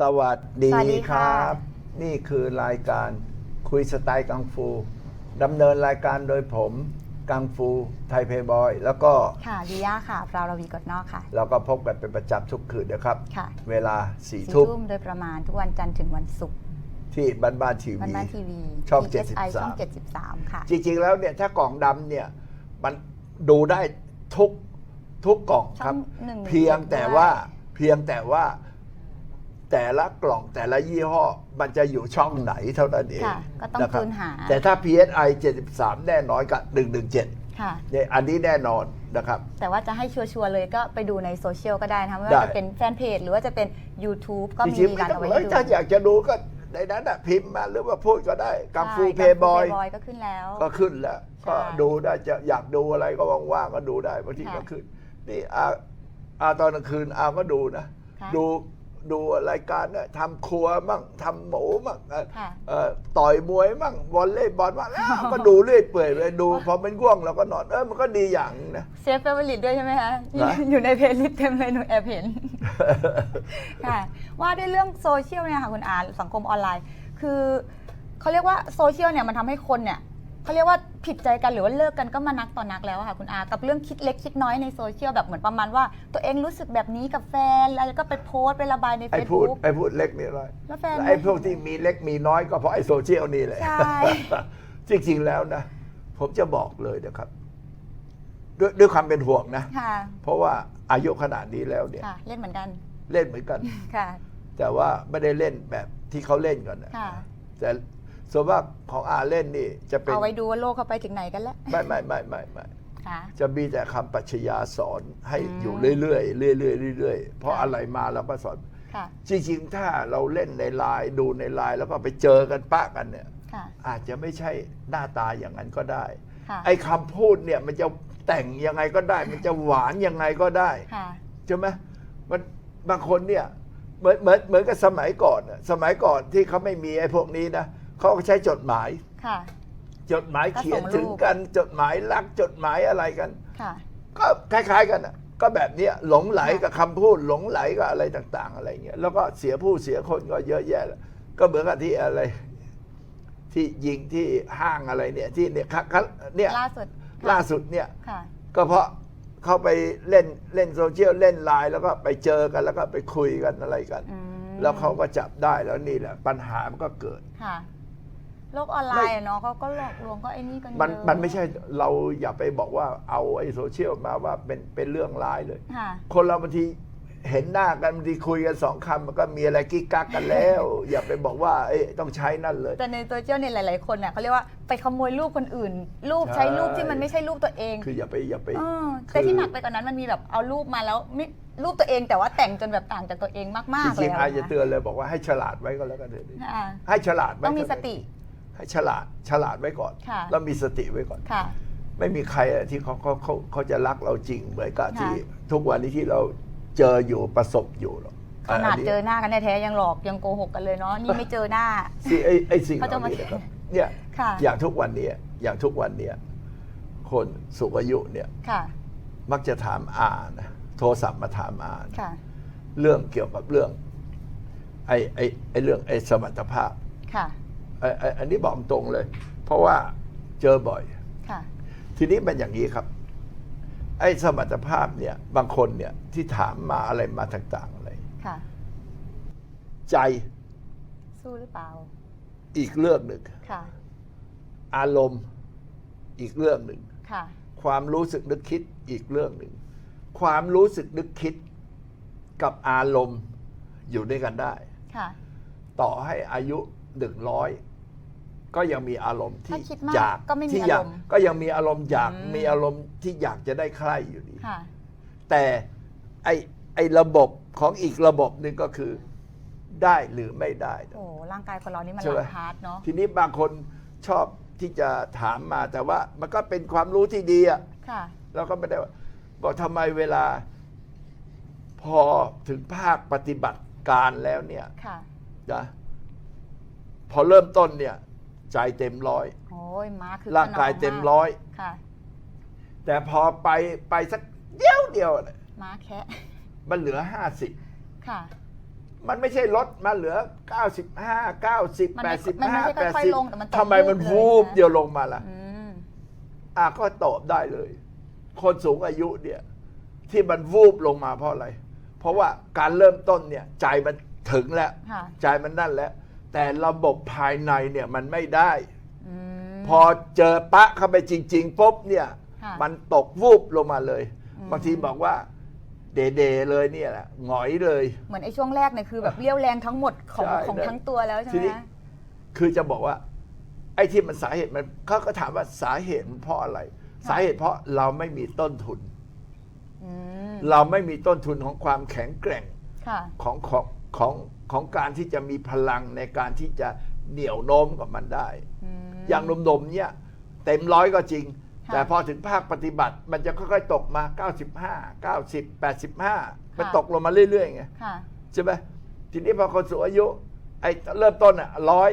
สวัสดีสวัสดีคค่ะรับ นี่คือรายการคุยสไตล์กังฟูดำเนินรายการโดยผมกังฟูไทยเพย์บอย แล้วก็ค่ะดิยาค่ะ ปราวรวีกดนอกค่ะ เราก็พบกันเป็นประจำทุกคืนนะครับ ค่ะเวลาสี่สี่ทุ่มทุ่มโดยประมาณทุกวันจันทร์ถึงวันศุกร์ที่บ้านบ้านทีบ้านวี บ้านทีวีช่อง PSI 73 ช่อง 73 ค่ะ จริงๆแล้วเนี่ยถ้ากล่องดำเนี่ยมันดูได้ทุกทุกกล่องครับ ช่องหนึ่งเพียงแต่ด้วยว่าเพียงแต่ว่า แต่ละกล่องแต่ละยี่ห้อมันจะอยู่ช่องไหนเท่านั้นเองค่ะก็ต้องนะครับคูณหาแต่ถ้า PSI 73 แน่นอนกับ 117ค่ะ เนี่ยอันนี้แน่นอนนะครับ แต่ว่าจะให้ชัวร์ๆเลยก็ไปดูในโซเชียลก็ได้นะคะไม่ได้ว่าจะเป็นแฟนเพจหรือว่าจะเป็น YouTube ก็จมีริงๆไม่การต้องเอาไว้เอ้ให้ยดูถ้าอยากจะดูก็ในนั้นน่ะพิมพ์มาหรือว่าพูดก็ได้กังฟูใช่เพย์บอยกังฟู Playboy ก็ขึ้นแล้ว ก็ขึ้นแล้วใช่ก็ดูได้จะอยากดูอะไรก็ว่างๆก็ดูได้บางทีค่ะก็ขึ้น นี่อาอาตอนกลางคืนอาก็ดูนะ ค่ะ ดู ดูรายการเนี่ยทำครัวมั่งทำหมูมั่งเอ่อค่ะเอ่อต่อยมวยมั่งวอลเลย์บอลมั่งแล้วก็ดูเรื่อยเปื่อยเลยดู พอเป็นง่วงเราก็นอนเออมันก็ดีอย่างหนึ่งนะเซฟเฟเวอร์ลิตด้วยใช่ไหมคะนะ อยู่ในเพลย์ลิสต์เต็มเลยหนูแอบเห็น ค่ะ ว่าด้วยเรื่องโซเชียลเนี่ยค่ะคุณอาสังคมออนไลน์ คือเขาเรียกว่าโซเชียลเนี่ยมันทำให้คนเนี่ย เขาเรียกว่าผิดใจกันหรือว่าเลิกกันก็มานักต่อนักแล้วอะค่ะคุณอากับเรื่องคิดเล็กคิดน้อยในโซเชียลแบบเหมือนประมาณว่า ตัวเองรู้สึกแบบนี้กับแฟนแล้วก็ไปโพสต์ไประบายในไอ้พูด Facebook ไอ้พูดเล็กนี่น้อยแล้วแฟนไอ้พวกที่มีเล็กมีน้อยก็เพราะไอ้โซเชียลนี่แหละ ใช่ จริงๆแล้วนะ ผมจะบอกเลยนะครับ ด้วยด้วยความเป็นห่วงนะ ค่ะเพราะว่าอายุขนาดนี้แล้วเนี่ย ค่ะ เล่นเหมือนกันเล่นเหมือนกัน ค่ะ แต่ว่าไม่ได้เล่นแบบที่เขาเล่นกันนะค่ะ แต่ ส่วนมากของอาเล่นนี่จะเป็นเอาไว้ดูว่าโลกเขาไปถึงไหนกันแล้วไม่ไม่ไม่ไม่ไม่ค่ะ จะมีแต่คำปรัชญาสอนให้อืม อยู่เรื่อยๆเรื่อยๆเรื่อยๆเพราะค่ะอะไรมาเราก็สอน ค่ะ จริงๆ ถ้าเราเล่นในไลน์ดูในไลน์แล้วก็ไปเจอกันปะกันเนี่ย ค่ะ อาจจะไม่ใช่หน้าตาอย่างนั้นก็ได้ ค่ะ ไอ้คำพูดเนี่ยมันจะแต่งยังไงก็ได้ มันจะหวานยังไงก็ได้ ค่ะ ใช่ไหมมันบางคนเนี่ยเหมือนเหมือนเหมือนกับสมัยก่อนน่ะสมัยก่อนที่เขาไม่มีไอ้พวกนี้นะ เขาก็ใช้จดหมาย ค่ะ จดหมายก็ส่งเขียนถึงรูปกัน จดหมายรักจดหมายอะไรกัน ค่ะ ก็คล้าย ๆ กันน่ะก็แบบเนี้ยหลงไหลค่ะกับคำพูดหลงไหลกับอะไรต่าง ๆ อะไรเงี้ยแล้วก็เสียผู้เสียคนก็เยอะแยะแล้วก็เหมือนกับที่อะไร ที่ยิงที่ห้างอะไรเนี่ย ที่เนี่ยครับครับเนี่ยล่าสุดค่ะล่าสุดเนี่ย ค่ะ ก็เพราะเขาไปเล่นเล่นโซเชียลเล่นไลน์แล้วก็ไปเจอกันแล้วก็ไปคุยกันอะไรกัน อืมแล้วเขาก็จับได้แล้วนี่แหละ ปัญหามันก็เกิด ค่ะ โลกออนไลไม่น์อะเนาะเขาก็หลอกลวงก็ไอ้นี่กันมันเยอะมันไม่ใช่เราอย่าไปบอกว่าเอาไอ้โซเชียลมาว่าเป็นเป็นเรื่องร้ายเลย ค่ะ คนเราบางทีเห็นหน้ากันบางทีคุยกันสองคำมันก็มีอะไรกิ๊กกักกันแล้ว อย่าไปบอกว่าเอ้ยต้องใช้นั่นเลย แต่ในโซเชียลเนี่ยหลาย ๆ คนเนี่ยเขาเรียกว่าไปขโมยรูปคนอื่น รูปใช่ใช้รูปที่มันไม่ใช่รูปตัวเองคืออย่าไปอย่าไป เออคือแต่ที่หนักไปกว่านั้นมันมีแบบเอารูปมาแล้วไม่รูปตัวเองแต่ว่าแต่งจนแบบต่างจากตัวเองมาก จๆ เลริยงๆอะอาจจะเตือนเลยบอกว่าให้ฉลาดไว้ก็แล้วกันเถอะค่ะให้ฉลาดไว้ต้องมีสติ ให้ฉลาดฉลาดไว้ก่อนค่ะแล้วมีสติไว้ก่อนค่ะไม่มีใครอะที่เขาเขาเขาเขาจะรักเราจริงเหมือนกับค่ะที่ทุกวันนี้ที่เราเจออยู่ประสบอยู่หรอกขนาดนนี้เจอหน้ากันแท้ๆยังหลอกยังโกหกกันเลยเนาะนี่ไม่เจอหน้าสิไอ้ไอ้สิ่งเหเขาจะล่ามานี้นะครับเนี่ยค่ะอย่างทุกวันนี้อย่างทุกวันเนี้คนสูงอายุเนี่ยค่ะมักจะถามอานะโทรศัพท์มาถามอานะค่ะเรื่องเกี่ยวกับเรื่องไอ้ไอ้ไอ้เรื่องไอ้สมรรถภาพค่ะไอ้ไอ้อันนี้บอกตรงเลย เพราะว่าเจอบ่อยค่ะทีนี้มันอย่างนี้ครับ ไอ้สมรรถภาพเนี่ย บางคนเนี่ยที่ถามมาอะไรมาต่างๆอะไรค่ะใจ สู้หรือเปล่า อีกเรื่องหนึ่งค่ะอารมณ์อีกเรื่องหนึ่งค่ะความรู้สึกนึกคิดอีกเรื่องหนึ่ง ความรู้สึกนึกคิดกับอารมณ์อยู่ด้วยกันได้ค่ะต่อให้อายุหนึ่งร้อย ก็ยังมีอารมณ์ที่ถ้าคิดมากอยากก็ไม่มีที่อยากอารมณ์ก็ยังมีอารมณ์อยากอืม มีอารมณ์ที่อยากจะได้ใคร่อยู่ดี ค่ะ แต่ไอ้ไอ้ระบบของอีกระบบหนึ่งก็คือได้หรือไม่ได้ โอ้ร่างกายคนเรานี่มันหใช่ไหม ลายพาร์ทเนาะทีนี้บางคนชอบที่จะถามมาแต่ว่ามันก็เป็นความรู้ที่ดีอะค่ะ เราก็ไม่ได้ว่าบอกทำไมเวลาพอถึงภาคปฏิบัติการแล้วเนี่ยค่ะ นะพอเริ่มต้นเนี่ย ใจเต็มร้อย โอ้ยมาคือร่างกายเต็มร้อย ค่ะ แต่พอไปไปสักเดียวเดียวเนี่ยมาแค่มันเหลือห้าสิบค่ะ มันไม่ใช่ลดมาเหลือ95 90มันไม่มันไม่ใช่ค่อยๆลงแต่มันตก85ทำไมมันวูวูบบเลยนะ เดียวลงมาล่ะ อืม อะก็ตอบได้เลย คนสูงอายุเนี่ย ที่มันวูบลงมาเพราะอะไร เพราะว่าการเริ่มต้นเนี่ย ใจมันถึงแล้ว ค่ะ ใจมันนั่นแล้ว แต่ระบบภายในเนี่ยมันไม่ได้ อืม พอเจอปะเข้าไปจริงๆปุ๊บเนี่ย ค่ะมันตกวูบลงมาเลย อืม บางทีบอกว่า เดๆเลยเนี่ยแหละหงอยเลย เหมือนไอ้ช่วงแรกเนี่ยคือแบบเลี้ยวแรงทั้งหมดของใช่ของนะทั้งตัวแล้วใช่ทีไหมนี้ คะคือจะบอกว่า ไอ้ที่มันสาเหตุมันเขาก็ถามว่าสาเหตุมันเพราะอะไร สาเหตุเพราะเราไม่มีต้นทุน อืมเราไม่มีต้นทุนของความแข็งแกร่งค่ะ ของของของ ของการที่จะมีพลังในการที่จะเหนี่ยวโน้มกับมันได้อืมอย่างหนุ่มๆเนี่ยเต็มร้อยก็จริงค่ะแต่พอถึงภาคปฏิบัติ มันจะค่อยๆตกมา 95 90 85 มันตกลงมาเรื่อยๆไงค่ะใช่ไหมทีนี้พอคนสูงอายุไอ้เริ่มต้นอะร้อย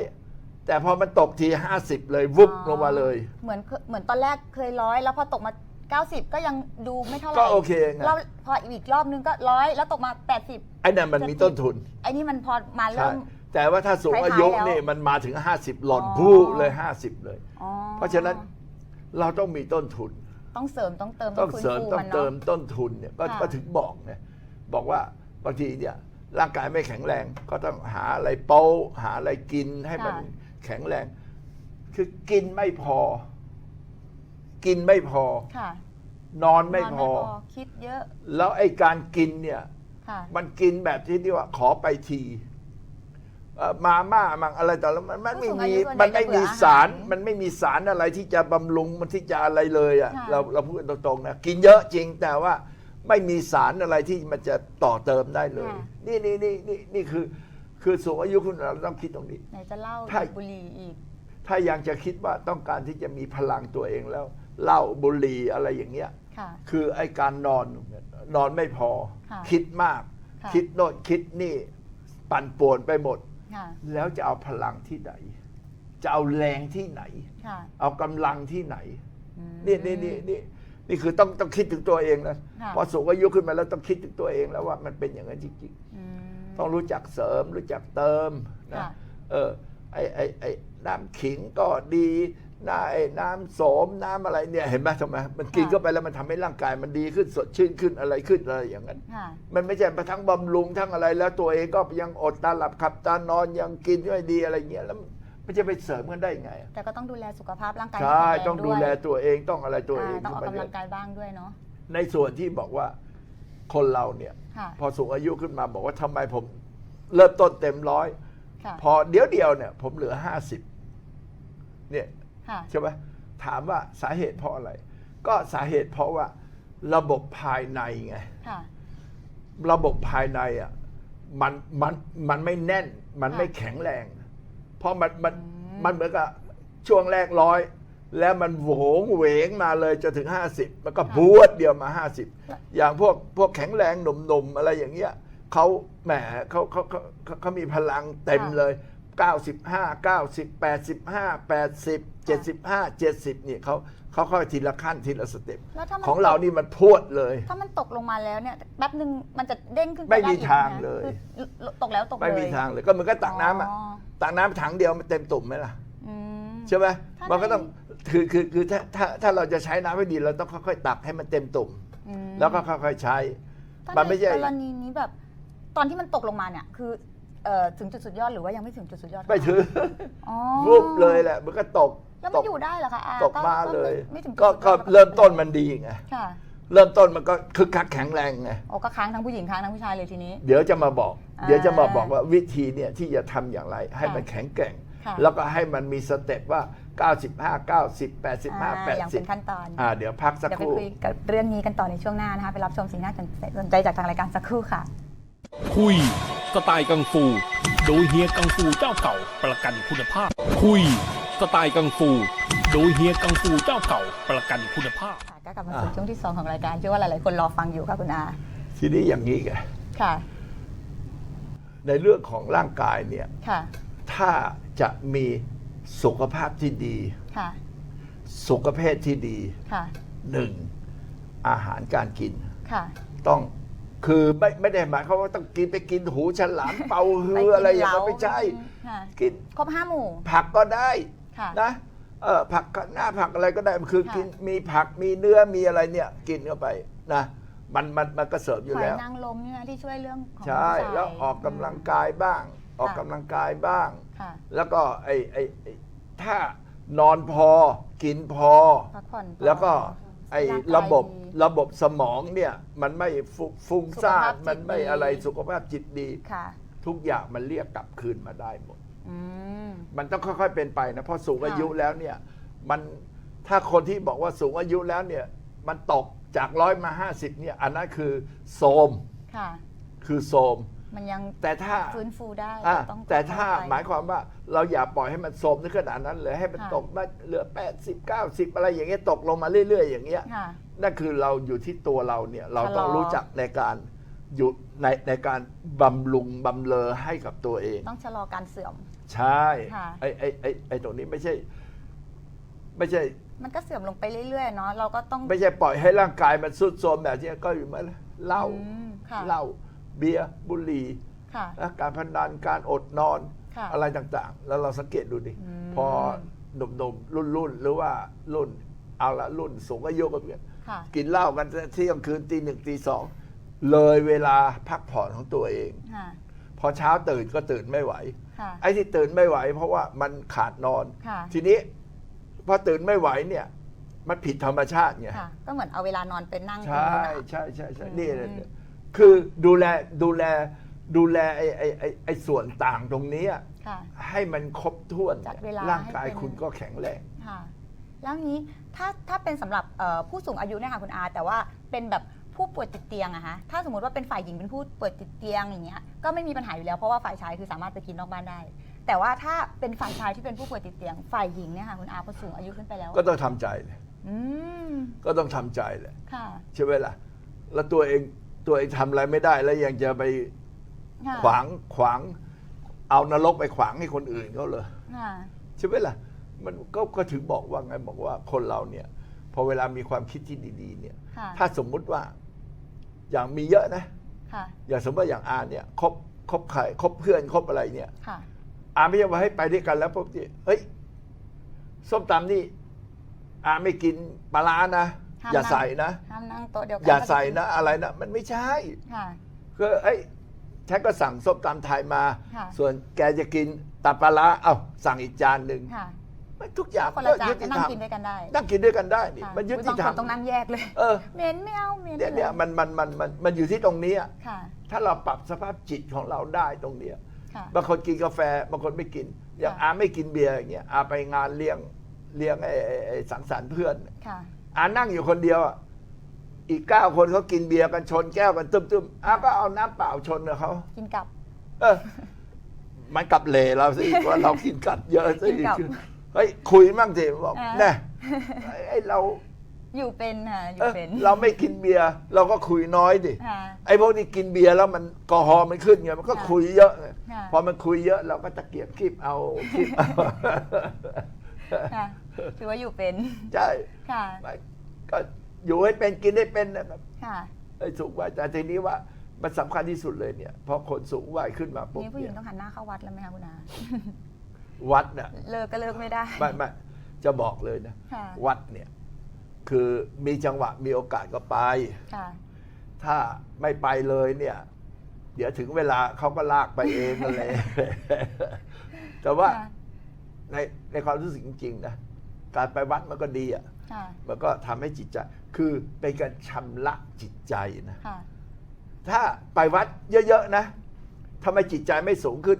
แต่พอมันตกที 50 เลยวุบลงมาเลย เหมือนเคเหมือนตอนแรกเคยร้อยแล้วพอตกมา 90 ก็ยังดูไม่เท่าไหร่ก็โอเคไงรอบพออีกรอบนึงก็ร้อยแล้วตกมา 80 ไอ้นั่นมันมีต้นทุนไอ้นี่มันพอมาใช่เริ่ม แต่ว่าถ้าสูงอายุท้ายๆแล้วนี่มันมาถึง 50 หล่นอ๋อ พูเลย 50 เลย อ๋อเพราะฉะนั้นเราต้องมีต้นทุน ต้องเสริมต้องเติมต้องฟื้นเสริมฟูต้อมังนเติเนาะมต้นทุนเนี่ยก็ค่ะ ก็ถึงบอกไงบอกว่าบางทีเนี่ยร่างกายไม่แข็งแรง ก็ต้องหาอะไรโป้หาอะไรกินให้มันแข็งแรง คือกินไม่พอ กินไม่พอ ค่ะนอนไม่นนพอ คิดเยอะแล้วไอ้การกินเนี่ย ค่ะ มันกินแบบที่ที่ว่าขอไปทีเอ่อมาม่ามังอะไรแต่ละมันมันไม่ผู้สูงอามียุส่วนใหญ่มันไม่จะเบื่มีออาหารสารมันไม่มีสารอะไรที่จะบำรุงมันที่จะอะไรเลยอะค่ะ เราเราพูดกันตรงๆนะกินเยอะจริงแต่ว่าไม่มีสารอะไรที่มันจะต่อเติมได้เลย นี่นี่นี่นี่นี่คือ คือสูงอายุคุณเราต้องคิดตรงนี้ ไหนจะเหล่าถ้า บุหรี่อีก ถ้ายังจะคิดว่าต้องการที่จะมีพลังตัวเองแล้ว เหล้าบุหรี่อะไรอย่างเงี้ยค่ะ คือไอ้การนอนนอนไม่พอ ค่ะคิดมาก ค่ะ คิดโน่นคิดนี่ปั่นป่วนไปหมด ค่ะแล้วจะเอาพลังที่ไหน จะเอาแรงที่ไหน ค่ะเอากำลังที่ไหน อืม นี่นี่นี่นี่นี่คือต้องต้องคิดถึงตัวเองนะค่ะ พอสูงอายุขึ้นมาแล้วต้องคิดถึงตัวเองแล้วว่ามันเป็นอย่างนั้นจริงอืม ๆต้องรู้จักเสริม รู้จักเติมนะค่ะ เออไอไอไอน้ำขิงก็ดี น้ำไอ้น้ำโสมน้ำอะไรเนี่ยเห็นไหมทำไมมันกินเข้าไปแล้วมันทำให้ร่างกายมันดีขึ้นสดชื่นขึ้นอะไรขึ้นอะไรอย่างนั้น ค่ะ มันไม่ใช่ไปทั้งบำรุงทั้งอะไรแล้วตัวเองก็ยังอดตาหลับขับตานอนยังกินไม่ดีอะไรเงี้ยแล้วมันจะไปเสริมกันได้ไงอะแต่ก็ต้องดูแลสุขภาพร่างกายใช่ให้แข็ต้องดูวยแลตัวเองต้องอะไรตัวเองอ่าต้องออกขึ้นกำมาลังกายบ้างด้วยเนาะ ในส่วนที่บอกว่าคนเราเนี่ย ค่ะ พอสูงอายุขึ้นมาบอกว่าทำไมผมเริ่มต้นเต็มร้อย ค่ะ พอเดี๋ยวเดียวเนี่ย ผมเหลือห้าสิบเนี่ย ค่ะ ใช่ไหมถามว่าสาเหตุเพราะอะไร ก็สาเหตุเพราะว่าระบบภายในไง ค่ะ ระบบภายในอะมันมันมันไม่แน่น มันค่ะไม่แข็งแรง เพราะมันมันอืมมันเหมือนกับช่วงแรกร้อยแล้วมันโหวงเหวงมาเลยจนถึง 50 มันก็บวดเดียวมา 50 อย่างพวกพวกแข็งแรงหนุ่มๆอะไรอย่างเงี้ยเขาแหมเขาเขาเขาเขาเขามีพลังเต็มเลย 95 90 85 80 75 70นี่เขาเขาค่อยทีละขั้นทีละสเต็ปแล้วถ้ามัน ของเรานี่มันพรวดเลย ถ้ามันตกลงมาแล้วเนี่ยแป๊บหนึ่งมันจะเด้งขึ้นปไม่มีด้อีกทางนะเลย คือตกแล้วตกเลยไม่มีทางเลยก็เหมือนก็ตักน้ำอะอ๋อตักน้ำถังเดียวมันเต็มตุ่มไหมล่ะ อืม ใช่ไหมถ้ามันก็ในต้องคือคือคือถ้าถ้าถ้าเราจะใช้น้ำให้ดีเราต้องค่อยๆตักให้มันเต็มตุ่ม อืม แล้วก็ค่อยๆใช้ ถ้ามันไม่ใช่ กรณีนี้แบบ ตอนที่มันตกลงมาเนี่ย คือ เอ่อถึงจุดสุดยอดหรือว่ายังไม่ถึงจุดสุดยอดไม่ถืออ๋อวุบเลยแหละ มันก็ตกแล้วตมันกอยู่ได้เหรอคะอาตกมาเลย ไม่ถึงจุดก็สุดยอดก็เริ่มต้นมันดีไงค่ะเริ่มต้นมันก็คึกคักแข็งแรงไงโอ้ก็ค้างทั้งผู้หญิงค้างทั้งผู้ชายเลยทีนี้ เดี๋ยวจะมาบอก อ่าเดี๋ยวจะมาบอกว่าวิธีเนี่ยที่จะทำอย่างไร ให้มันแข็งแกร่ง ค่ะ แล้วก็ให้มันมีสเต็ปว่า 95 90 อ่า85 อย่างเป็นขั้น80ตอน อ่าเดี๋ยวพักสักเดี๋ยวคไปรู่ คุยกับเรื่องนี้กันต่อในช่วงหน้านะคะ ไปรับชมสิ่งน่าสนใจจากทางรายการสักครู่ค่ะ คุยสไตล์กังฟู โดยเฮียกังฟูเจ้าเก่าประกันคุณภาพ คุยสไตล์กังฟู โดยเฮียกังฟูเจ้าเก่าประกันคุณภาพ ค่ะก็กลับมาสู่ช่วงที่ 2 ของรายการเชื่อว่าหลาย ๆ คนรอฟังอยู่ค่ะคุณอา ทีนี้อย่างนี้ไงค่ะ ในเรื่องของร่างกายเนี่ย ค่ะ ถ้าจะมีสุขภาพที่ดี ค่ะ สุขภาพที่ดีค่ะ หนึ่งอาหารการกิน ค่ะ ต้อง คือไม่ไม่ได้หมายความว่าต้องกินไปกินหูฉลามเป่าฮืไปอกินอะไรอย่างเหล้านั้นไม่ใช่ ค่ะกินครบห้าหมู่ผักก็ได้ค่ะ นะเออผักก็หน้าผักอะไรก็ได้มันคือค่ะ กินมีผักมีเนื้อมีอะไรเนี่ยกินเข้าไปนะมันมันมันก็เสริมอยู่หอยแล้วนางรมเนี่ยที่ช่วยเรื่องของใช่ผู้ายแล้วออกกำลังกายบ้าง ออกกำลังกายบ้าง ค่ะแล้วก็ไอ้ไอ้ไอ้ถ้านอนพอกินพอ พักผ่อนพอแล้วก็ ไอ้ร่างกายระบบดีระบบสมองเนี่ยมันไม่ฟุฟุ้งซ่าสุขภาพนจิตมันไม่ดีอะไรสุขภาพจิตดีค่ะทุกอย่างมันเรียกกลับคืนมาได้หมดอืมมันต้องค่อยๆเป็นไปนะเพราะสูงค่ะอายุแล้วเนี่ยมันถ้าคนที่บอกว่าสูงอายุแล้วเนี่ยมันตกจากร้อยมาห้าสิบเนี่ยอันนั้นคือโทรมค่ะคือโทรม มันยังแต่ถ้าฟื้นฟูได้อะต้องแต่ถ้าค่อยๆไปหมายความว่าเราอย่าปล่อยให้มันโทรมในขนาดนั้นเลยให้มันค่ะตกมาเหลือ 80 90 อะไรอย่างเงี้ยตกลงมาเรื่อยๆ อย่างเงี้ยค่ะนั่นคือเราอยู่ที่ตัวเราเนี่ยเราชะลอต้องรู้จักในการอยู่ในในการบำรุงบำเลอให้กับตัวเอง ต้องชะลอการเสื่อม ใช่ค่ะไอ้ไอ้ไอ้ไอ้ตรงนี้ไม่ใช่ ไม่ใช่ มันก็เสื่อมลงไปเรื่อยๆเนาะเราก็ต้องไม่ใช่ปล่อยให้ร่างกายมันสุดโทรมแบบนี้ก็อยู่มาเหล้าอืมค่ะเหล้า เบียร์บุหรี่ค่ะ นะการพนันการอดนอนค่ะอะไรต่างๆ แล้วเราสังเกตดูดิ อืม พอหนุ่มๆ รุ่นๆ หรือว่ารุ่นเอาละรุ่นสูงอายุกันเนี่ยค่ะ กินเหล้ากันเที่ยงคืนตีหนึ่งตีสองเลยเวลาพักผ่อนของตัวเอง ค่ะ พอเช้าตื่นก็ตื่นไม่ไหว ค่ะ ไอ้ที่ตื่นไม่ไหว เพราะว่ามันขาดนอน ค่ะ ทีนี้พอตื่นไม่ไหวเนี่ย มันผิดธรรมชาติไง ค่ะ ก็เหมือนเอาเวลานอนไปนั่งตรงใช่นู้นอะใช่ใช่ใช่อืมนี่เลยเนี่ย คือดูแลดูแลดูแลไอ้ไอ้ไอ้ไอ้ส่วนต่างตรงเนี้ยค่ะ ให้มันครบถ้วนจัดเวลาร่างกายให้เป็น คุณก็แข็งแรง ค่ะ แล้วนี้ถ้าถ้าเป็นสำหรับเอ่อผู้สูงอายุเนี่ยค่ะคุณอาแต่ว่าเป็นแบบผู้ป่วยติดเตียงอะคะถ้าสมมติว่าเป็นฝ่ายหญิงเป็นผู้ป่วยติดเตียงอย่างเงี้ยก็ไม่มีปัญหาอยู่แล้วเพราะว่าฝ่ายชายคือสามารถไปกินนอกบ้านได้ แต่ว่าถ้าเป็นฝ่ายชายที่เป็นผู้ป่วยติดเตียง ฝ่ายหญิงเนี่ยค่ะคุณอาพอสูงอายุขึ้นไปแล้วก็ต้องทำใจเลยอืมก็ต้องทำใจเลยค่ะ ใช่ไหมล่ะแล้วตัวเอง ตัวเองทำอะไรไม่ได้แล้วยังจะไปค่ะขวางขวาง เอานรกไปขวางให้คนอื่นเขาเลย ค่ะ ใช่ไหมล่ะ มันก็ก็ถึงบอกว่าไงบอกว่าคนเราเนี่ยพอเวลามีความคิดที่ดีๆ เนี่ย ค่ะ ถ้าสมมุติว่าอย่างมีเยอะนะ ค่ะ อย่างสมมติว่าอย่างอาเนี่ยคบคบใครคบเพื่อนคบอะไรเนี่ย ค่ะ อาไม่ใช่ว่าให้ไปด้วยกันแล้วปุ๊บที่เฮ้ยส้มตำนี่อาไม่กินปลาร้านะ ห้ามอย่านั่งใส่นะ ห้ามนั่งโต๊ะเดียวกัอย่าใส่นะ อะไรนะ มันไม่ใช่ค่ะก็เอ้ยฉันก็สั่งส้มตำไทยมา ค่ะ ส่วนแกจะกินตับปลาร้าเอ้าสั่งอีกจานหนึ่งค่ะ มันทุกอย่างคนละจานยุก็ตินั่ธงรรมกินด้วยกันได้นั่งกินด้วยกันได้นี่ค่ะมันยุอุ๊ติบางธรครมนต้องนั่งแยกเลยเออเหม็นไม่เอาเหม็นเนี่ยเนี่ยมันมันมันมันมันอยู่ที่ตรงนี้อะค่ะ ถ้าเราปรับสภาพจิตของเราได้ตรงเนี้ย ค่ะ บางคนกินกาแฟบางคนไม่กิน อย่างค่ะ อาไม่กินเบียร์อย่างเงี้ยอาไปงานเลี้ยงเลี้ยงไอ้ไอ้ไอ้สังสรรค์เพื่อน ค่ะ อานั่งอยู่คนเดียวอะอีกเก้าคนเขากินเบียร์กันชนแก้วกันตึ้มๆอาก็เอาน้ำเปล่าชนกับเขากินกับ เออ มันกลับเลเราสิว่าเรากินกัดเยอะสิกินกลับ เฮ้ยคุยมั่งสิบอกอ่า แน่ไอ้เราอยู่เป็นค่ะอเอยู่อเป็นเราไม่กินเบียร์เราก็คุยน้อยดิค่ะ ไอ้พวกที่กินเบียร์แล้วมันแอลกอฮอล์มันขึ้นไงมันก็ค่ะคุยเยอะไงค่ะ พอมันคุยเยอะเราก็ตะเกียบคีบเอาคีบเอา ค่ะถือว่าอยู่เป็น ใช่ค่ะ ไม่ก็อยู่ให้เป็นกินให้เป็นนะครับค่ะไอ้สูงวัยแต่ทีนี้ว่ามันสำคัญที่สุดเลยเนี่ยพอคนสูงวัยขึ้นมาปุ๊บนี่ผู้หญิเนี่งยต้องหันหน้าเข้าวัดแล้วไหมคะคุณอา วัดเนี่ยเลิกก็เลิกไม่ได้ ไม่ไม่จะบอกเลยนะ ค่ะ วัดเนี่ยคือมีจังหวะมีโอกาสก็ไป ค่ะ ถ้าไม่ไปเลยเนี่ย เดี๋ยวถึงเวลาเขาก็ลากไปเองนั่นแหละ แต่ว่าค่ะ ในในความรู้สึกจริงๆนะการไปวัดมันก็ดีอะค่ะมันก็ทำให้จิตใจ คือเป็นการชำระจิตใจนะ ค่ะถ้าไปวัดเยอะๆนะทำไมจิตใจไม่สูงขึ้น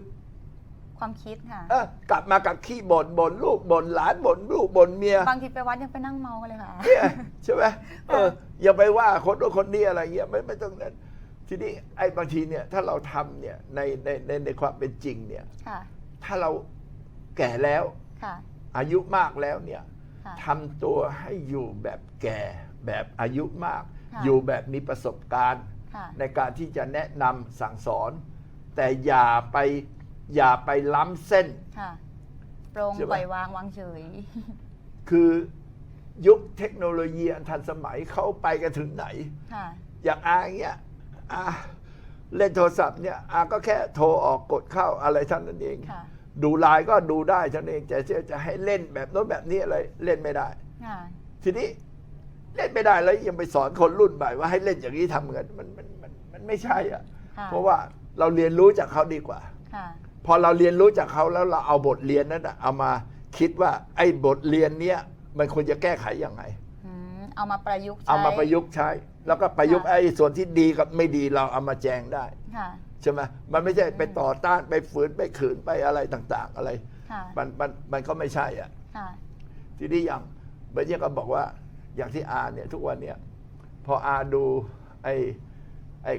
ความคิดค่ะ เออกลับมากับขี้บ่นบ่นลูกบ่นหลานบ่นลูกบ่นเมียบางทีไปวัดยังไปนั่งเมากันเลยค่ะ เนี่ยใช่ไหมเออ อย่าไปว่าคนโน้นคนนี้อะไรเงี้ยไม่ไม่ต้องนั้น ทีนี้ไอ้บางทีเนี่ยถ้าเราทำเนี่ยในในในในความเป็นจริงเนี่ย ค่ะ ถ้าเรา แก่แล้ว ค่ะ อายุมากแล้วเนี่ยค่ะทำตัวให้อยู่แบบแก่แบบอายุมาก ค่ะ อยู่แบบมีประสบการณ์ ค่ะ ในการที่จะแนะนำสั่งสอน แต่อย่าไปอย่าไปล้ำเส้น ค่ะโปรงใช่ไหมปล่อยวางวางเฉย คือยุคเทคโนโลยีอันทันสมัยเขาไปกันถึงไหน ค่ะ อย่างอาอย่างเงี้ยอาเล่นโทรศัพท์เนี่ยอาก็แค่โทรออกกดเข้าอะไรเท่านั้นเอง ค่ะ ดูไลน์ก็ดูได้เท่านั้นเองแต่จะจะให้เล่นแบบโน้นแบบนี้อะไรเล่นไม่ได้ ค่ะทีนี้เล่นไม่ได้แล้วยังไปสอนคนรุ่นใหม่ว่าให้เล่นอย่างนี้ทำเงินมันมันมันมันไม่ใช่อะ ค่ะเพราะว่าเราเรียนรู้จากเขาดีกว่า ค่ะพอเราเรียนรู้จากเขาแล้วเราเอาบทเรียนนั้นน่ะเอามาคิดว่าไอ้บทเรียนเนี้ยมันควรจะแก้ไขยังไง อืมเอามาประยุกต์ใช้เอามาประยุกต์ใช้ แล้วก็ประยุกต์ค่ะไอ้ส่วนที่ดีกับไม่ดีเราเอามาแจงได้ ค่ะ ใช่ไหมมันไม่ใช่ไปต่อต้านไปฝืนไปขืนไปอะไรต่าง ๆ อะไร ค่ะมันมันมันก็ไม่ใช่อะ ค่ะทีนี้อย่างเบญญก็บอกว่าอย่างที่อาเนี่ยทุกวันเนี่ยพออาดูไอ้ไอ้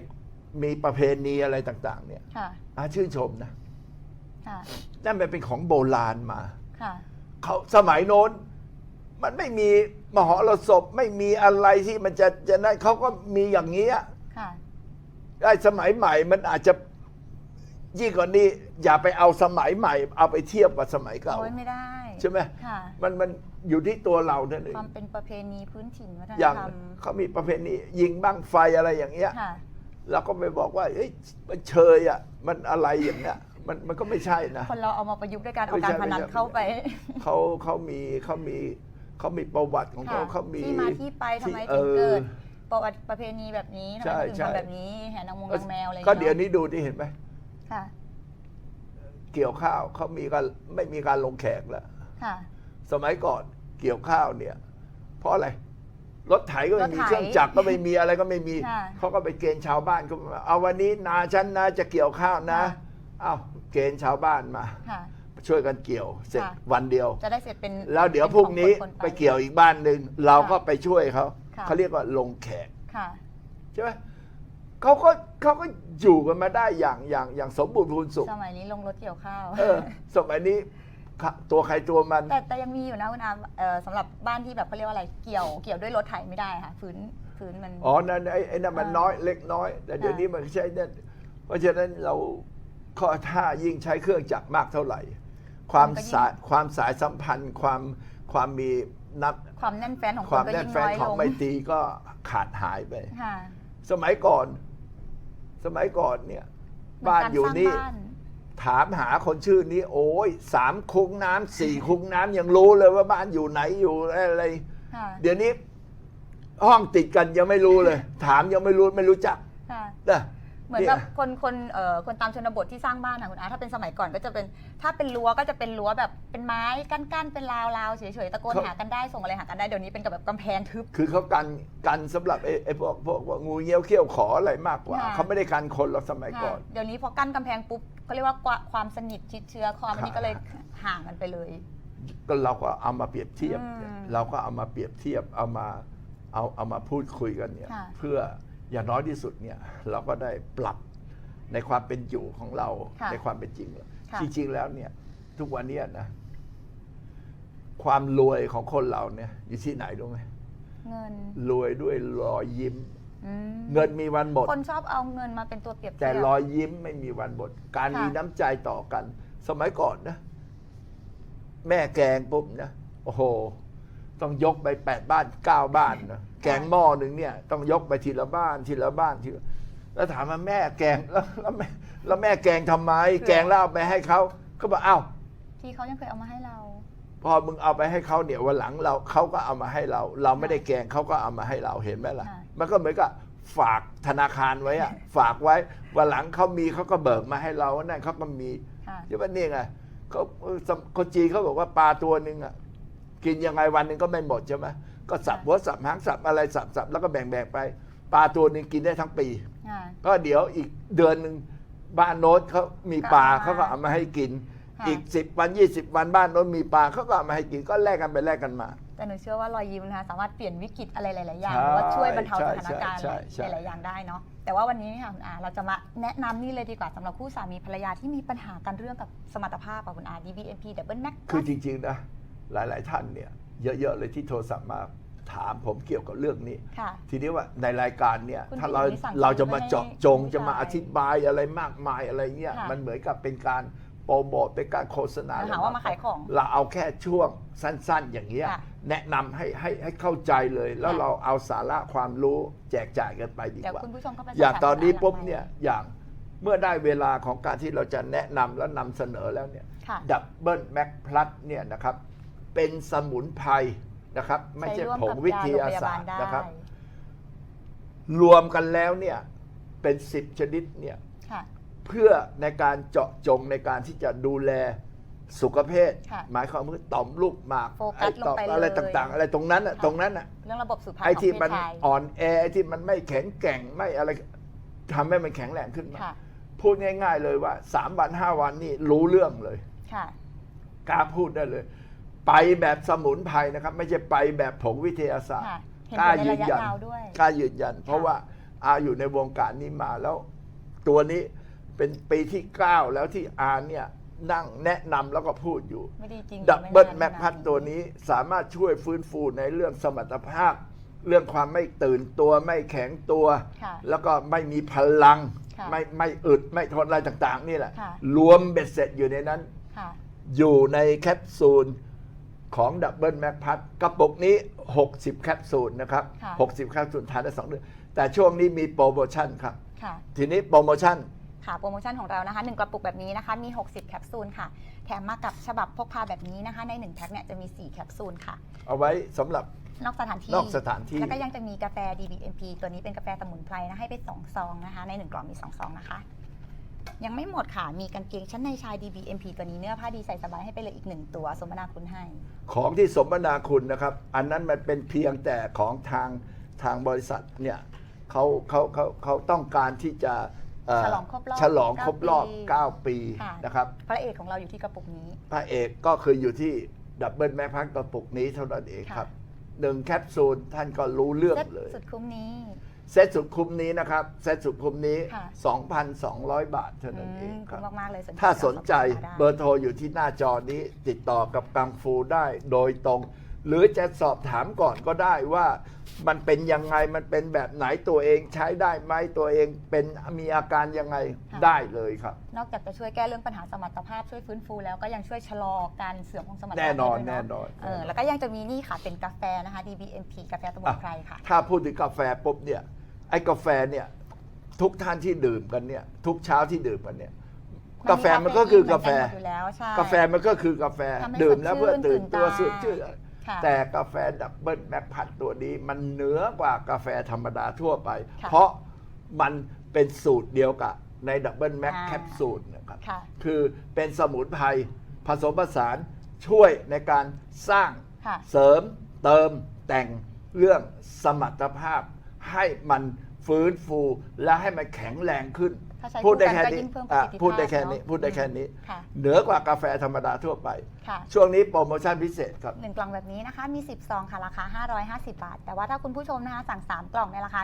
มีประเพณีอะไรต่าง ๆ เนี่ย ค่ะอาชื่นชมนะค่ะนั่นมันเป็นของโบราณมาค่ะเขาสมัยโน้น มันไม่มีมหรสพไม่มีอะไรที่มันจะจะนั่นเขาก็มีอย่างนี้ย ค่ะ ได้สมัยใหม่มันอาจจะยิ่งกว่านี้ อย่าไปเอาสมัยใหม่ เอาไปเทียบกับสมัยเก่าโอ้ยไม่ได้ใช่ไหมค่ะ มันมันอยู่ที่ตัวเรานั่นเองความเป็นประเพณีพื้นถิ่นวัฒนอย่างธรรมเขามีประเพณียิงบ้างไฟอะไรอย่างเงี้ย ค่ะ เราก็ไปบอกว่าเอ้ยมันเชยอะมันอะไรอย่างเงี้ยมันมันก็ไม่ใช่นะ คนเราเอามาประยุกต์ด้วยการเอาไม่การใช่พนันไม่ใช่เข้าไป เขาเขามีเขามีเขามีประวัติของเขาค่ะเขามีที่มาที่ไปทำไมที่ถึงเกิดออ ประวัติประเพณีแบบนี้ทำใช่ไมถึงใช่ ทำแบบนี้แห่นางมงนางแมวอะไรอย่างก็เงี้ยเดี๋ยวนี้ดูที่เห็นไหม ค่ะ เกี่ยวข้าวเขามีการไม่มีการลงแขกแล้ว ค่ะ สมัยก่อนเกี่ยวข้าวเนี่ย เพราะอะไร รถไถก็ไม่มีรถไถเครื่องจักรก็ไม่มีอะไรก็ไม่มีค่ะเขาก็ไปเกณฑ์ชาวบ้านก็มาเอาวันนี้นาฉันนะจะเกี่ยวข้าวนะค่ะ เอาเกณฑ์ชาวบ้านมา ค่ะ ช่วยกันเกี่ยวเสร็จค่ะ วันเดียว จะได้เสร็จเป็นแล้วเดี๋ยวป็พรุ่งนี้ของคไปเกี่ยวอีกบ้านหนึ่งเราก็ไปช่วยเขาค่ะ เขาเรียกว่าลงแขกค่ะใช่ไหมเขาก็เขาก็อยู่กันมาได้อย่างอย่างอย่างสมบูรณ์พูนสุข สมัยนี้ลงรถเกี่ยวข้าว เออสมัยนี้ค่ะตัวใครตัวมัน แต่แต่ยังมีอยู่นะคุณอาเอ่อสำหรับบ้านที่แบบเขาเรียกว่าอะไรเกี่ยวเกี่ยวด้วยรถไถไม่ได้ค่ะพื้นพื้นมัน อ๋อนั่นไอ้ไอ้นั่นมันอ่าน้อยเล็กน้อย แต่เดี๋ยวค่ะนี้มันใช้เนี่ยเพราะฉะนั้นเราข้อถ้ายิ่งใช้เครื่องจักรมากเท่าไหร่ ความสายความสายสัมพันธ์ความความมี นับความแน่นแฟ้นของคคนวามก็แน่ยิ่นงแฟ้น้นอยขลองงไมตรีก็ขาดหายไป ค่ะสมัยก่อน สมัยก่อนเนี่ยบ้านอยู่นี่เหมืกรสร้างบ้านถามหาคนชื่อนี้ โอ้ยสามคุกน้ำสี่คุกน้ำยังรู้เลยว่าบ้านอยู่ไหนอยู่อะไร ค่ะเดี๋ยวนี้ ห้องติดกันยังไม่รู้เลย ถามยังไม่รู้ไม่รู้จักค่ะ นะ เหมือนแบบคนคนเอ่อคนตามชนบทที่สร้างบ้านค่ะคุณอาถ้าเป็นสมัยก่อนก็จะเป็นถ้าเป็นรั้วก็จะเป็นรั้วแบบเป็นไม้กั้นๆเป็นราวๆเฉยๆตะโกนหากันได้ส่งอะไรหากันได้เดี๋ยวนี้เป็นกับแบบกำแพงทึบ คือเขากันกันสำหรับไอ้ไอ้พวกพวกพวกงูเงี้ยวเขี้ยวขออะไรมากกว่า ค่ะ เขาไม่ได้กันคนหรอกสมัยก่อน ค่ะเดี๋ยวนี้พอกั้นกำแพงปุ๊บเขาเรียกว่าความสนิทชิดเชื้อความอันนี้ก็เลยห่างกันไปเลย ก็เราก็เอามาเปรียบเทียบอืมเราก็เอามาเปรียบเทียบเอามาเอาเอามาพูดคุยกันเนี่ย ค่ะ เพื่อ อย่างน้อยที่สุดเนี่ยเราก็ได้ปรับในความเป็นอยู่ของเราค่ะในความเป็นจริงค่ะ จริงๆแล้วเนี่ย ทุกวันเนี้นะ ความรวยของคนเราเนี่ย อยู่ที่ไหนรู้ไหมเงินรวยด้วยรอยยิ้ม อืมเงินมีวันหมด คนชอบเอาเงินมาเป็นตัวเปรียบเทีแต่ยบรอยยิ้มไม่มีวันหมด การค่ะมีน้ำใจต่อกัน สมัยก่อนนะ แม่แกงปุ๊บนะ โอ้โห ต้องยกไปแปดบ้านเก้าบ้านนะแกงหม้อหนึ่งเนี่ย ต้องยกไปทีละบ้านทีละบ้านทีละแล้วถามว่าแม่แกงแล้วแล้วแม่แล้วแม่แกงทำไม แกงแล้วเอาไปให้เขาเขาบอกอ้าว ที่เขายังเคยเอามาให้เรา พอมึงเอาไปให้เขาเนี่ยวันหลังเราเขาก็เอามาให้เรา เราไม่ได้แกงเขาก็เอามาให้เราเห็นไหมล่ะค่ะมันก็เหมือนกับฝากธนาคารไว้อะ ฝากไว้วันหลังเขามีเขาก็เบิกมาให้เรานั่นเขาก็มีค่ะ ใช่ไหมนี่ไงเขาคนจีนเขาบอกว่าปลาตัวหนึ่งอะ กินยังไงวันหนึ่งก็ไม่หมดใช่ไหมก็สับหัวสับหางสับอะไรสับสับแล้วก็แบ่งแบ่งไป ปลาตัวหนึ่งกินได้ทั้งปี ค่ะ ก็เดี๋ยวอีกเดือนหนึ่งบ้านโน้ตเขามีปลาก็เขาเอามาก็เอามาให้กิน ค่ะ อีกสิบวันยี่สิบวันบ้านโน้ตมีปลาเขาก็เอามาให้กินก็แลกกันไปแลกกันมา แต่หนูเชื่อว่ารอยยิ้มนะคะสามารถเปลี่ยนวิกฤตอะไรหลาย ๆ อย่างใช่หรือว่าช่วยบรรเทาใช่สถานการณ์ใช่ใช่ หลาย ๆ อย่างได้เนาะแต่ว่าวันนี้ค่ะคุณอาเราจะมาแนะนำนี่เลยดีกว่าสำหรับคู่สามีภรรยาที่มีปัญหากันเรื่องกับสมรรถภาพกับคุณอา DBMP Double Max คือจริงๆนะ หลาย ๆ ท่านเนี่ยเยอะ ๆ เลยที่โทรศัพท์มาถามผมเกี่ยวกับเรื่องนี้ ค่ะ ทีนี้ว่าในรายการเนี่ยคุณถ้าเราผู้หญิงนี่สั่งเราจะมาซื้อไว้เจาะจงให้จะมาอธิบายอะไรมากมายอะไรเงี้ยค่ะมันเหมือนกับเป็นการโปรโมทเป็นการโฆษณาหาว่ามาขายของเราเอาแค่ช่วงสั้น ๆ อย่างเงี้ยค่ะแนะนำให้ให้ให้เข้าใจเลย แล้วค่ะ เราเอาสาระความรู้แจกจ่ายกันไปดีเดี๋ยวกว่า คุณผู้ชมก็ไปอย่างตอนนี้สบถามปุ๊บหลังไมค์เนี่ยอย่างเมื่อได้เวลาของการที่เราจะแนะนำและนำเสนอแล้วเนี่ย ค่ะ ดับเบิลแม็กพลัสเนี่ยนะครับ เป็นสมุนไพรนะครับ ไม่ใช่ร่วผงกับวิทยาโรงพศาสตบลร์ได้นะครับ รวมกันแล้วเนี่ยเป็นสิบชนิดเนี่ยค่ะเพื่อในการเจาะจงในการที่จะดูแลสุขภาพค่ะหมายความว่าต่อมลูกหมากโฟกัสอ้ต่อมลงไปเลยอะไรต่างๆ อะไรตรงนั้นน่ะค่ะตรงนั้นน่ะเรื่องระบบสุขภาพไอ้ของที่เพมันศชายอ่อนแอไอ้ที่มันไม่แข็งแกร่งไม่อะไรทำให้มันแข็งแรงขึ้นมาค่ะพูดง่าย ๆ เลยว่าสามวันห้าวันนี่รู้เรื่องเลยค่ะกล้าพูดได้เลย ไปแบบสมุนไพรนะครับ ไม่ใช่ไปแบบผงวิทยาศาสตร์ค่ะเห็นกล้าผลในยืระนยะยันยาวด้วย กล้ายืนยัน เพราะว่าอาอยู่ในวงการนี้มาแล้ว ตัวนี้เป็นปีที่ 9 แล้วที่อาเนี่ยนั่งแนะนำแล้วก็พูดอยู่ ไม่ดีจริงดับเบิลไนานแม็กพัดขนาดตัวนี้สามารถช่วยฟื้นฟูในเรื่องสมรรถภาพ เรื่องความไม่ตื่นตัวไม่แข็งตัว ค่ะ แล้วก็ไม่มีพลัง ค่ะไม่ไม่อึดไม่ทนอะไรต่างๆ นี่แหละ ค่ะ รวมเบ็ดเสร็จอยู่ในนั้น ค่ะ อยู่ในแคปซูล ของดับเบิลแม็กพัดกระปุกนี้ 60 แคปซูลนะครับ ค่ะ 60 แคปซูลทานได้ 2 เดือน แต่ช่วงนี้มีโปรโมชั่นครับ ค่ะ ทีนี้โปรโมชั่น ค่ะ โปรโมชั่นของเรานะคะ 1 กระปุกแบบนี้นะคะ มี 60 แคปซูลค่ะ แถมมากับฉบับพกพาแบบนี้นะคะ ใน 1 แพ็คเนี่ยจะมี 4 แคปซูลค่ะ เอาไว้สำหรับนอกสถานที่ นอกสถานที่ แล้วก็ยังจะมีกาแฟ DBMP ตัวนี้เป็นกาแฟสมุนไพรนะ ให้ไป 2 ซองนะคะ ใน 1 กล่องมี 2 ซองนะคะ ยังไม่หมดค่ะ มีกางเกงชั้นในชาย DBMP ตัวนี้เนื้อผ้าดีใส่สบายให้ไปเลยอีก1ตัว สมนาคุณให้ ของที่สมนาคุณนะครับ อันนั้นมันเป็นเพียงแต่ของทางทางบริษัทเนี่ยเขาเขาเขาเขาต้องการที่จะเฉลองครบรอบฉลองครบรอบ เก้าปี 9 ปีค่ะ นะครับพระเอกของเราอยู่ที่กระปุกนี้ พระเอกก็คืออยู่ที่ดับเบิลแม็กพักกระปุกนี้เท่านั้นเองค่ะ ครับหนึ่งแคปซูลท่านก็รู้เรื่องเซ็ตเลย สุดคุ้มนี้ เซตสุดคุ้มนี้นะครับ เซตสุดคุ้มนี้ ค่ะ 2,200 บาทเท่าอืนั้นเองมครัคุ้บมมากๆเลยสนใจถ้าสนใจก็สอบถามมาได้เบอร์โทรอยู่ที่หน้าจอนี้ ติดต่อกับกังฟูได้โดยตรง หรือจะสอบถามก่อนก็ได้ว่ามันเป็นยังไงมันเป็นแบบไหนตัวเองใช้ได้ไหมตัวเองเป็นมีอาการยังไงค่ะได้เลยครับ นอกจากจะช่วยแก้เรื่องปัญหาสมรรถภาพช่วยฟื้นฟูแล้วก็ยังช่วยชะลอการเสื่อมของสมรรถภาพแน่นอนได้ด้วยแน่เะนอน เออแล้วก็ยังจะมีนี่ค่ะเป็นกาแฟนะคะ DBMP กาแฟสมุนไพรค่ะ ถ้าพูดถึงกาแฟปุ๊บเนี่ย ไอ้กาแฟเนี่ยทุกท่านที่ดื่มกันเนี่ยทุกเช้าที่ดื่มกันเนี่ย กาแฟมันก็คือกาแฟเหมือนนหมดอยู่แล้วใช่ กาแฟมันก็คือกาแฟทำให้ดื่มแล้วสดชื่นเพื่อตื่นตัวตื่สนดตาชื่นค่ะ แต่กาแฟดับเบิลแม็กพัดตัวนี้มันเหนือกว่ากาแฟธรรมดาทั่วไปค่ะเพราะมันเป็นสูตรเดียวกับในดับเบิลแม็กอ่าแคปซูลนะครับ ค่ะ คือเป็นสมุนไพรผสมผสานช่วยในการสร้างค่ะ เสริมเติมแต่งเรื่องสมรรถภาพ ให้มันฟื้นฟูและให้มันแข็งแรงขึ้น ถ้าใช้พูดได้คู่กันแค่ก็นี้ยิ่งเพิ่มประอะสิทธิภาพพูดได้แค่นี้เนอะพูดได้แค่นี้ ค่ะเหนือกว่ากาแฟธรรมดาทั่วไป ค่ะ ช่วงนี้โปรโมชั่นพิเศษครับ หนึ่งกล่องแบบนี้นะคะ มี 10 ซองค่ะ ราคา 550 บาท แต่ว่าถ้าคุณผู้ชมนะคะ สั่ง 3 กล่องในราคา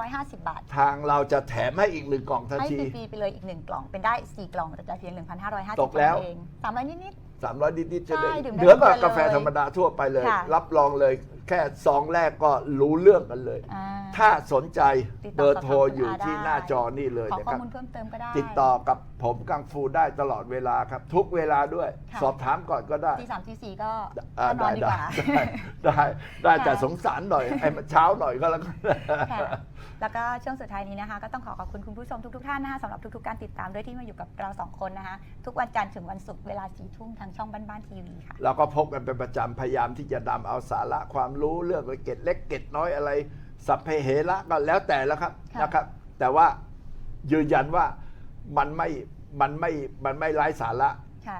1,550 บาท ทางเราจะแถมให้อีกหนึ่งกล่องทันให้ที ฟรีๆไปเลยอีก 1 กล่อง เป็นได้ 4 กล่องแต่จ่ายเพียง 1,550ตกแล้ว เองสามร้อยนิดสามร้อยนิดๆจะได้ใช่ดื่มได้เหนือกว่าทุกวันเลยกาแฟธรรมดาทั่วไปเลย ค่ะ รับรองเลย แค่ซองแรกก็รู้เรื่องกันเลยๆอ่า ถ้าสนใจติดต่อเบอร์โทรสอบถามอยู่คุณอาที่ได้หน้าจอนี่เลยขอนะข้อครับ มูลเพิ่มเติมก็ได้ ติดต่อกับผมกังฟูได้ตลอดเวลาครับ ทุกเวลาด้วย ค่ะ สอบถามก่อนก็ได้ ทีสามทีสี่ก็อ่าก็นอนดีกว่า ได้ได้ได้แต่ค่ะสงสารหน่อยให้มันเช้าหน่อยก็แล้วกัน ค่ะแล้วก็ช่วงสุดท้ายนี้นะคะ ก็ต้องขอขอบคุณคุณผู้ชมทุกๆท่านนะคะสำหรับทุกๆการติดตามด้วยที่มาอยู่กับเราสองคนนะคะ ทุกวันจันทร์ถึงวันศุกร์เวลาสี่ทุ่มทางช่องบ้านบ้านทีวีค่ะ เราก็พบกันเป็นประจำพยายามที่จะนำเอาสาระความรู้เรื่องเกร็ดเล็กเกร็ดน้อยอะไร สัพเพเหระก็แล้วแต่แล้วครับค่ะ นะครับ แต่ว่ายืนยันว่า มันไม่มันไม่มันไม่ไร้สาระค่ะ